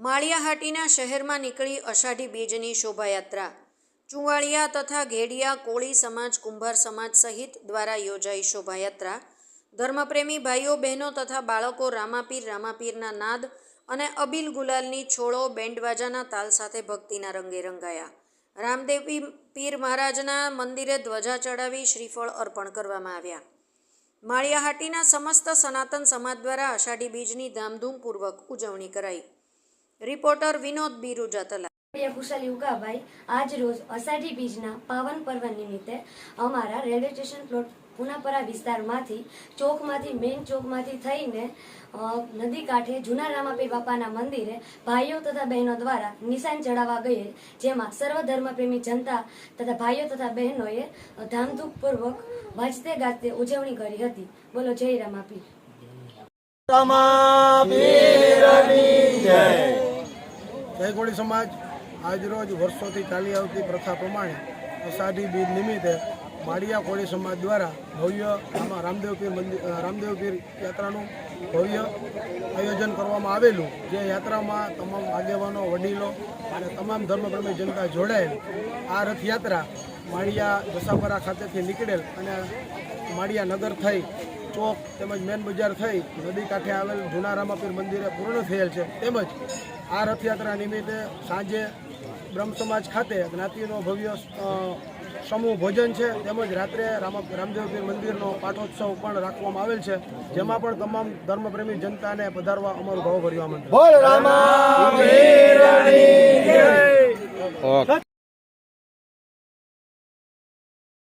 માળિયાહાટીના શહેરમાં નીકળી અષાઢી બીજની શોભાયાત્રા. ચુંવાળિયા તથા ઘેડિયા કોળી સમાજ, કુંભાર સમાજ સહિત દ્વારા યોજાઈ શોભાયાત્રા. ધર્મપ્રેમી ભાઈઓ, બહેનો તથા બાળકો રામાપીર, રામાપીરના નાદ અને અબીલ ગુલાલની છોડો બેન્ડવાજાના તાલ સાથે ભક્તિના રંગે રંગાયા. રામદેવી પીર મહારાજના મંદિરે ધ્વજા ચડાવી શ્રીફળ અર્પણ કરવામાં આવ્યા. માળિયાહાટીના સમસ્ત સનાતન સમાજ દ્વારા અષાઢી બીજની ધામધૂમપૂર્વક ઉજવણી કરાઈ. રિપોર્ટર વિનોદ બિરુજા તલા કુશલ યુગાભાઈ આજ રોજ અષાઢી બીજના પાવન પર્વ નિમિત્તે અમારા રેલવે સ્ટેશન પ્લોટ પુનાપરા વિસ્તારમાંથી ચોકમાંથી મેઇન ચોકમાંથી થઈને નદી કાંઠે જૂના રામાપીર બાપાના મંદિરે ભાઈઓ તથા બહેનો દ્વારા નિશાન ચડાવવા ગયેલ જેમાં સર્વ ધર્મપ્રેમી જનતા તથા ભાઈઓ તથા બહેનોએ ધામધૂમપૂર્વક વાજતે ગાજતે ઉજવણી કરી હતી. બોલો જય રામાપીર. જય. કોળી સમાજ આજરોજ વર્ષોથી ચાલી આવતી પ્રથા પ્રમાણે અષાઢી બીજ નિમિત્તે માળિયા કોળી સમાજ દ્વારા ભવ્ય આમાં રામદેવપીર મંદિર રામદેવપીર યાત્રાનું ભવ્ય આયોજન કરવામાં આવેલું. જે યાત્રામાં તમામ આગેવાનો, વડીલો અને તમામ ધર્મપ્રેમી જનતા જોડાયેલ. આ રથયાત્રા માળિયા જસાપરા ખાતેથી નીકળેલ અને માળિયા નગર થઈ ચોક તેમજ મેન બજાર થઈ નદી કાંઠે આવેલ જૂના રામાપીર મંદિરે પૂર્ણ થયેલ છે. તેમજ આ રથયાત્રા નિમિત્તે સાંજે બ્રહ્મ સમાજ ખાતે જ્ઞાતિનો ભવ્ય સમૂહ ભોજન છે. તેમજ રાત્રે રામા, રામદેવપીર મંદિરનો પાઠોત્સવ પણ રાખવામાં આવેલ છે. જેમાં પણ તમામ ધર્મપ્રેમી જનતાને પધારવા અમારું ભાવભર્યું આમંત્રણ.